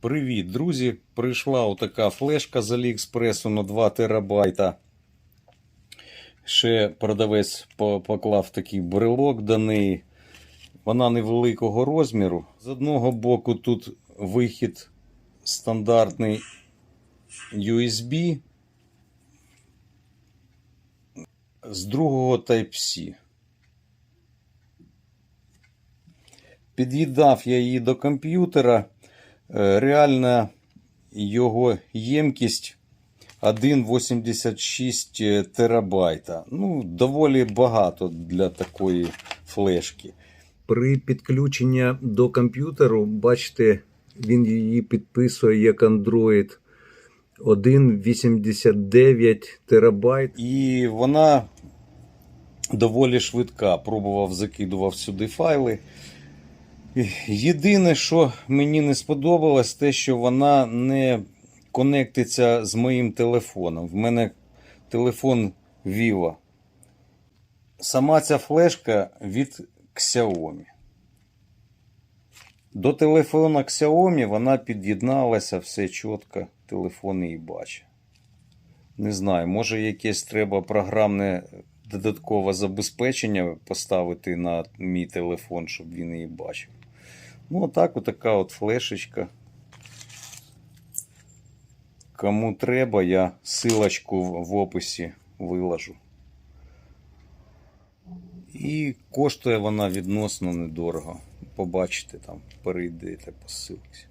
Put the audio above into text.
Привіт, друзі! Прийшла отака флешка з Аліекспресу на 2 терабайта. Ще продавець поклав такий брелок до неї. Вона невеликого розміру. З одного боку тут вихід стандартний USB, з другого Type-C. Під'їдав я її до комп'ютера. Е, Реальна його ємкість 1,86 терабайта. Ну, доволі багато для такої флешки. При підключенні до комп'ютеру, бачите, він її підписує як Android 1,89 терабайт. І вона доволі швидка. Пробував, закидував сюди файли. Єдине, що мені не сподобалось, те, що вона не конектиться з моїм телефоном. В мене телефон Vivo. Сама ця флешка від Xiaomi. До телефона Xiaomi вона під'єдналася, все чітко, телефон її бачить. Не знаю, може якесь треба програмне додаткове забезпечення поставити на мій телефон, щоб він її бачив. Ну, отак, отака от флешечка. Кому треба, я силочку в описі виложу. І коштує вона відносно недорого. Побачите там, перейдете по ссылці.